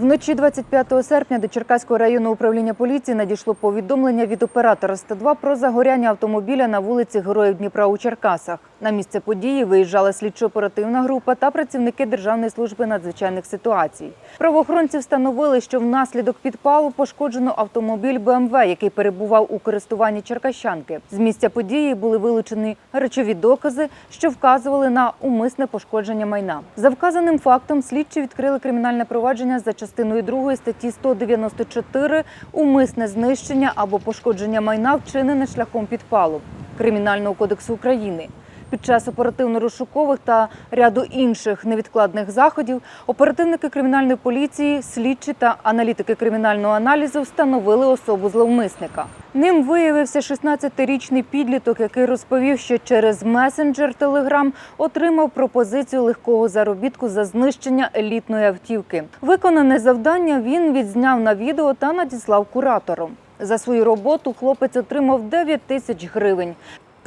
Вночі 25 серпня до Черкаського районного управління поліції надійшло повідомлення від оператора 102 про загоряння автомобіля на вулиці Героїв Дніпра у Черкасах. На місце події виїжджала слідчо-оперативна група та працівники Державної служби надзвичайних ситуацій. Правоохоронці встановили, що внаслідок підпалу пошкоджено автомобіль БМВ, який перебував у користуванні черкащанки. З місця події були вилучені речові докази, що вказували на умисне пошкодження майна. За вказаним фактом слідчі відкрили кримінальне провадження за частиною 2 статті 194 умисне знищення або пошкодження майна, вчинене шляхом підпалу Кримінального кодексу України. Під час оперативно-розшукових та ряду інших невідкладних заходів оперативники кримінальної поліції, слідчі та аналітики кримінального аналізу встановили особу зловмисника. Ним виявився 16-річний підліток, який розповів, що через месенджер Телеграм отримав пропозицію легкого заробітку за знищення елітної автівки. Виконане завдання він відзняв на відео та надіслав куратору. За свою роботу хлопець отримав 9 тисяч гривень.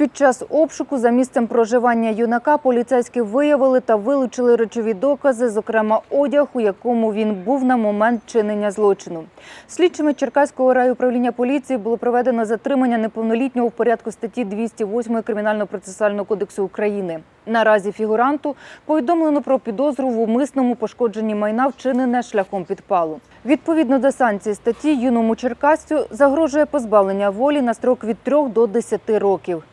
Під час обшуку за місцем проживання юнака поліцейські виявили та вилучили речові докази, зокрема одяг, у якому він був на момент чинення злочину. Слідчими Черкаського райуправління поліції було проведено затримання неповнолітнього в порядку статті 208 Кримінально-процесуального кодексу України. Наразі фігуранту повідомлено про підозру в умисному пошкодженні майна, вчинене шляхом підпалу. Відповідно до санкції статті юному черкасцю загрожує позбавлення волі на строк від 3 до 10 років.